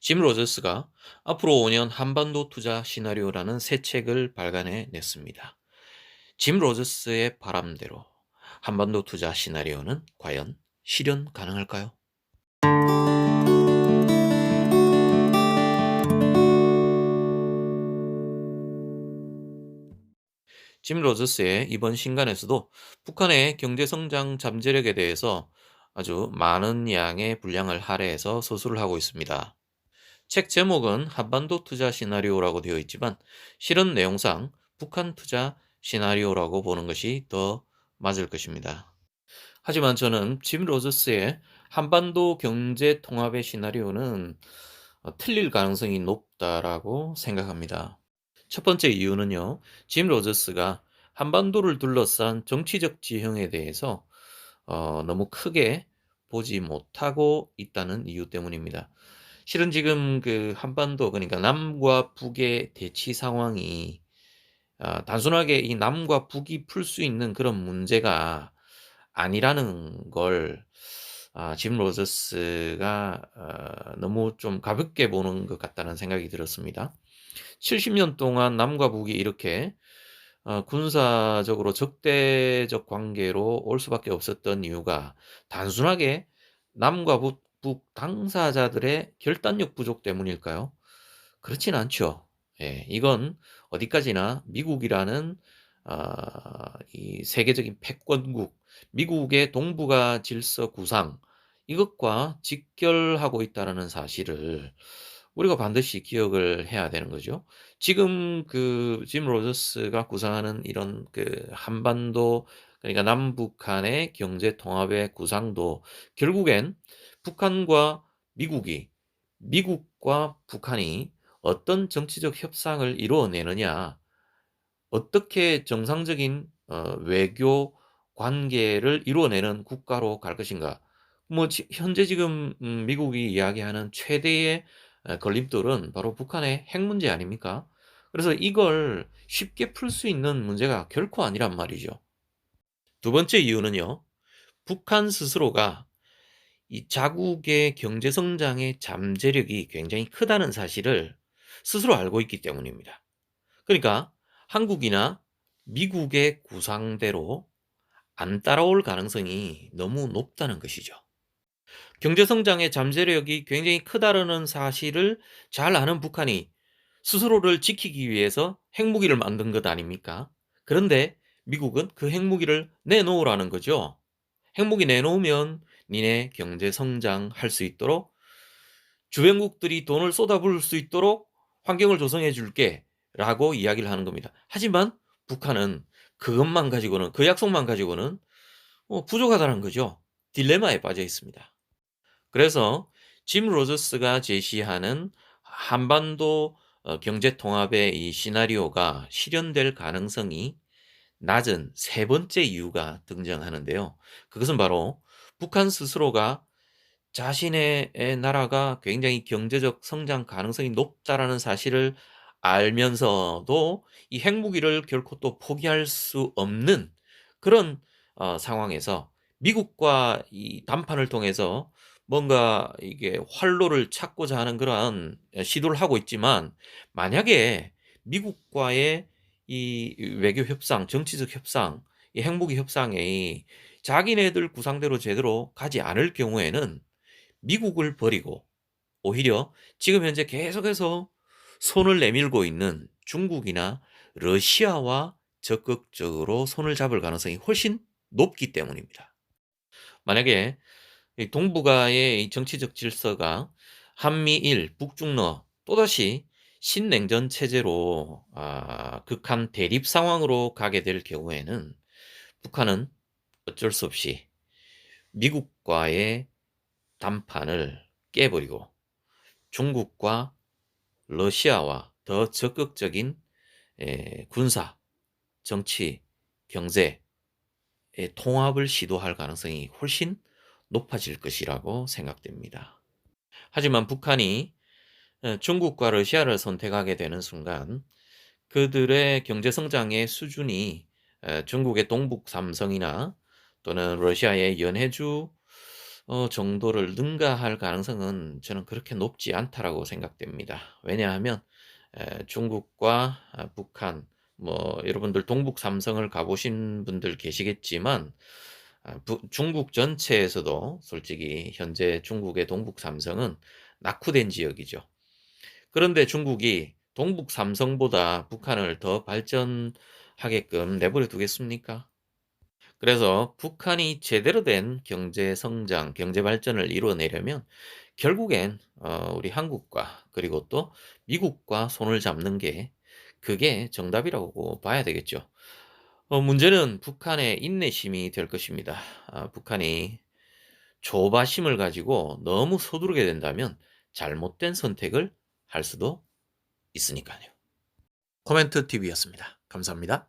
짐 로저스가 앞으로 5년 한반도 투자 시나리오라는 새 책을 발간해 냈습니다. 짐 로저스의 바람대로 한반도 투자 시나리오는 과연 실현 가능할까요? 짐 로저스의 이번 신간에서도 북한의 경제 성장 잠재력에 대해서 아주 많은 양의 분량을 할애해서 서술을 하고 있습니다. 책 제목은 한반도 투자 시나리오라고 되어 있지만 실은 내용상 북한 투자 시나리오라고 보는 것이 더 맞을 것입니다. 하지만 저는 짐 로저스의 한반도 경제 통합의 시나리오는 어, 틀릴 가능성이 높다라고 생각합니다. 첫 번째 이유는요, 짐 로저스가 한반도를 둘러싼 정치적 지형에 대해서 어, 너무 크게 보지 못하고 있다는 이유 때문입니다. 실은 지금 그 한반도, 그러니까 남과 북의 대치 상황이 아, 단순하게 이 남과 북이 풀 수 있는 그런 문제가 아니라는 걸 아, 짐 로저스가 어, 너무 좀 가볍게 보는 것 같다는 생각이 들었습니다. 70년 동안 남과 북이 이렇게 어, 군사적으로 적대적 관계로 올 수밖에 없었던 이유가 단순하게 남과 북, 북 당사자들의 결단력 부족 때문일까요? 그렇진 않죠. 예, 이건 어디까지나 미국이라는 아, 이 세계적인 패권국, 미국의 동북아 질서 구상 이것과 직결하고 있다라는 사실을 우리가 반드시 기억을 해야 되는 거죠. 지금 그 짐 로저스가 구상하는 이런 그 한반도 그러니까 남북한의 경제 통합의 구상도 결국엔 북한과 미국이 미국과 북한이 어떤 정치적 협상을 이루어내느냐, 어떻게 정상적인 어, 외교 관계를 이루어내는 국가로 갈 것인가. 뭐 지- 현재 지금 음, 미국이 이야기하는 최대의 어, 걸림돌은 바로 북한의 핵 문제 아닙니까? 그래서 이걸 쉽게 풀 수 있는 문제가 결코 아니란 말이죠. 두 번째 이유는요. 북한 스스로가 이 자국의 경제 성장의 잠재력이 굉장히 크다는 사실을 스스로 알고 있기 때문입니다. 그러니까 한국이나 미국의 구상대로 안 따라올 가능성이 너무 높다는 것이죠. 경제 성장의 잠재력이 굉장히 크다는 사실을 잘 아는 북한이 스스로를 지키기 위해서 핵무기를 만든 것 아닙니까? 그런데 미국은 그 핵무기를 내놓으라는 거죠. 핵무기 내놓으면 니네 경제 성장할 수 있도록 주변국들이 돈을 쏟아부을 수 있도록 환경을 조성해 줄게 라고 이야기를 하는 겁니다. 하지만 북한은 그것만 가지고는 그 약속만 가지고는 어, 부족하다는 거죠. 딜레마에 빠져 있습니다. 그래서 짐 로저스가 제시하는 한반도 어, 경제 통합의 이 시나리오가 실현될 가능성이 낮은 세 번째 이유가 등장하는데요. 그것은 바로 북한 스스로가 자신의 나라가 굉장히 경제적 성장 가능성이 높다라는 사실을 알면서도 이 핵무기를 결코 또 포기할 수 없는 그런 어, 상황에서 미국과 이 담판을 통해서 뭔가 이게 활로를 찾고자 하는 그러한 시도를 하고 있지만 만약에 미국과의 이 외교 협상, 정치적 협상, 이 핵무기 협상에 자기네들 구상대로 제대로 가지 않을 경우에는 미국을 버리고 오히려 지금 현재 계속해서 손을 내밀고 있는 중국이나 러시아와 적극적으로 손을 잡을 가능성이 훨씬 높기 때문입니다. 만약에 동북아의 정치적 질서가 한미일, 북중러 또다시 신냉전 체제로 아, 극한 대립 상황으로 가게 될 경우에는 북한은 어쩔 수 없이 미국과의 담판을 깨버리고 중국과 러시아와 더 적극적인 에, 군사, 정치, 경제의 통합을 시도할 가능성이 훨씬 높아질 것이라고 생각됩니다. 하지만 북한이 중국과 러시아를 선택하게 되는 순간 그들의 경제 성장의 수준이 중국의 동북 삼성이나 또는 러시아의 연해주 어 정도를 능가할 가능성은 저는 그렇게 높지 않다라고 생각됩니다. 왜냐하면 에 중국과 아 북한 뭐 여러분들 동북 삼성을 가 보신 분들 계시겠지만 아 부 중국 전체에서도 솔직히 현재 중국의 동북 삼성은 낙후된 지역이죠. 그런데 중국이 동북 삼성보다 북한을 더 발전하게끔 내버려 두겠습니까? 그래서 북한이 제대로 된 경제 성장, 경제 발전을 이루어내려면 결국엔 어 우리 한국과 그리고 또 미국과 손을 잡는 게 그게 정답이라고 봐야 되겠죠. 어 문제는 북한의 인내심이 될 것입니다. 아 북한이 조바심을 가지고 너무 서두르게 된다면 잘못된 선택을 할 수도 있으니까요. 코멘트 TV였습니다. 감사합니다.